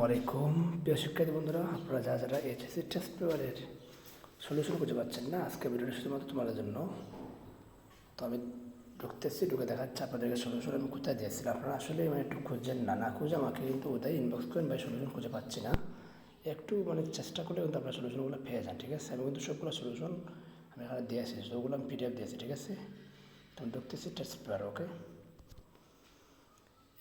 ওয়ালাইকুম। প্রিয় শিক্ষার্থী বন্ধুরা, আপনারা যারা যারা এইচএসসি টেস্ট পেপারের সলিউশন খুঁজে পাচ্ছেন না, আজকে ভিডিওটা শুধুমাত্র তোমাদের জন্য। তো আমি ঢুকতেছি ঢুকে দেখাচ্ছি আপনাদেরকে সলিউশন আমি কোথায় দিয়েছিলাম। আপনারা আসলে মানে একটু খুঁজছেন না না খুঁজে আমাকে কিন্তু ওটাই ইনবক্স করেন, ভাই সলিউশন খুঁজে পাচ্ছি না। একটু মানে চেষ্টা করলে কিন্তু আপনার সলিউশনগুলো পেয়ে যান, ঠিক আছে? আমি কিন্তু সবগুলো সলিউশন আমি এখানে দিয়েছি ওগুলো আমি পিডিএফ দিয়েছি, ঠিক আছে? তো ঢুকতেছি টেস্ট পেপার ওকে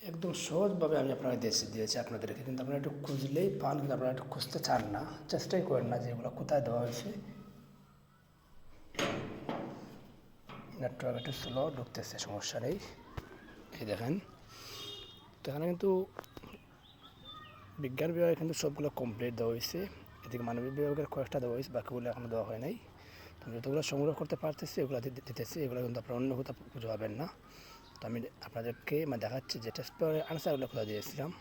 একদম সহজভাবে আমি আপনাকে দেশে দিয়েছি আপনাদেরকে। কিন্তু আপনারা একটু খুঁজলেই পান, কিন্তু আপনারা একটু খুঁজতে চান না। চেষ্টাই করেন না যে এগুলো কোথায় দেওয়া হয়েছে। নেটওয়ার্ক একটু স্লো ঢুকতেছে, সমস্যা নেই। এই দেখেন, তো এখানে কিন্তু বিজ্ঞান বিভাগে কিন্তু সবগুলো কমপ্লিট দেওয়া হয়েছে। এদিকে মানবিক বিভাগের কয়েকটা দেওয়া হয়েছে, বাকিগুলো এখনও দেওয়া হয় নাই। তো যতগুলো সংগ্রহ করতে পারতেছি এগুলো দিতেছি। এগুলো কিন্তু আপনারা অন্য কোথাও খুঁজে পাবেন না। তো আমি আপনাদেরকে মানে দেখাচ্ছি যে টেস্ট পেপারের আনসারগুলো কোথাও দিয়েছিলাম।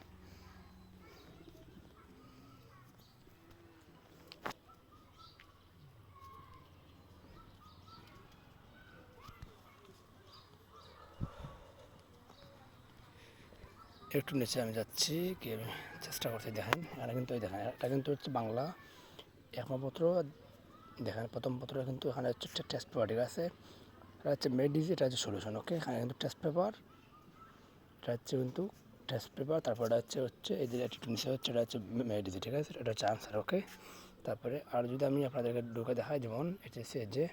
একটু নিচে আমি যাচ্ছি, কি চেষ্টা করছি দেখেন। এখানে কিন্তু এই দেখেন, এটা কিন্তু হচ্ছে বাংলা একমাত্র, দেখেন প্রথম পত্র কিন্তু এখানে হচ্ছে টেস্ট পেপার ঠিক আছে। এটা হচ্ছে মেডিজি এটা হচ্ছে সলিউশন ওকে এখানে কিন্তু টেস্ট পেপার এটা হচ্ছে কিন্তু টেস্ট পেপার তারপর এটা হচ্ছে হচ্ছে এই যে একটু নিচে হচ্ছে এটা হচ্ছে মেডিজি ঠিক আছে? এটা হচ্ছে আনসার ওকে তারপরে আর যদি আমি আপনাদেরকে ঢুকে দেখাই, যেমন এটা হচ্ছে যে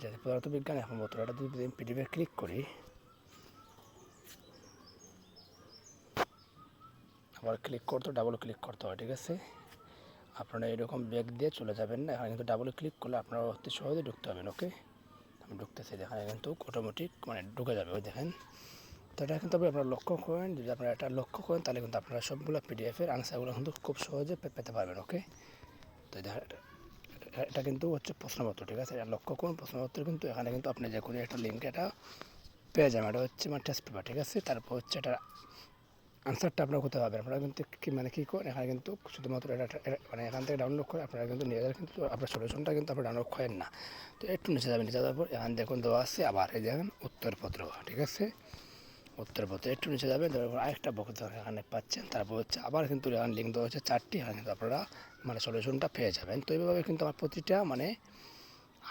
যে পদার্থবিজ্ঞান একমাত্র এটা যদি আমি পিডিএফে ক্লিক করি, আবার ক্লিক করতে ডাবল ক্লিক করতে হয়, ঠিক আছে? আপনারা এরকম ব্যাগ দিয়ে চলে যাবেন না। এখানে কিন্তু ডাবল ক্লিক করলে আপনারা অতি সহজে ঢুকতে হবেন ওকে আমি ঢুকতেছি দেখেন কিন্তু অটোমেটিক মানে ঢুকে যাবে, ওই দেখেন। তো এটা কিন্তু আপনি আপনারা লক্ষ্য করেন, যদি আপনারা এটা লক্ষ্য করেন, তাহলে কিন্তু আপনারা সবগুলো পিডিএফের আনসারগুলো কিন্তু খুব সহজে পেতে পারবেন ওকে তো এটা কিন্তু হচ্ছে প্রশ্নপত্র, ঠিক আছে? এটা লক্ষ্য করুন, প্রশ্নপত্র কিন্তু এখানে কিন্তু আপনি যে কোনো একটা লিঙ্ক এটা পেয়ে যাবেন। এটা হচ্ছে মানে টেস্ট পেপার ঠিক আছে? তারপর হচ্ছে এটা আনসারটা আপনারা কোথায় পাবেন আপনারা কিন্তু কি মানে কী করেন, এখানে কিন্তু শুধুমাত্র এটা মানে এখান থেকে ডাউনলোড করে আপনারা কিন্তু নিজেদের কিন্তু আপনার সলিউশনটা কিন্তু আপনারা ডাউনলোড করেন না। তো একটু নিচে যাবেন, নিচে যাওয়ার পর এখানে দেখুন দেওয়া আছে আবার এই দেখেন উত্তরপত্র, ঠিক আছে? উত্তরপত্র, একটু নিচে যাবেন তারপর আরেকটা বক্তৃতা এখানে পাচ্ছেন, তারপর হচ্ছে আবার কিন্তু এখানে লিঙ্ক দেওয়া হচ্ছে চারটি, এখানে কিন্তু আপনারা মানে সলিউশনটা পেয়ে যাবেন। তো এইভাবে কিন্তু আমার প্রতিটা মানে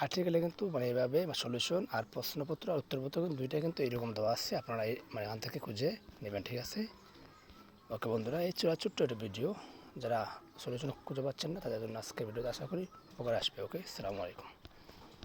আর্টিকেলে কিন্তু মানে এইভাবে সলিউশন আর প্রশ্নপত্র আর উত্তরপত্র কিন্তু দুইটা কিন্তু এইরকম দেওয়া আছে। আপনারা মানে এখান থেকে খুঁজে নেবেন, ঠিক আছে? ওকে বন্ধুরা, এই ছিল ছোট্ট একটা ভিডিও যারা সলিউশন খুঁজে পাচ্ছেন না, তাদের জন্য আজকে ভিডিওতে আশা করি উপকার আসবে। ওকে, সালামু আলাইকুম।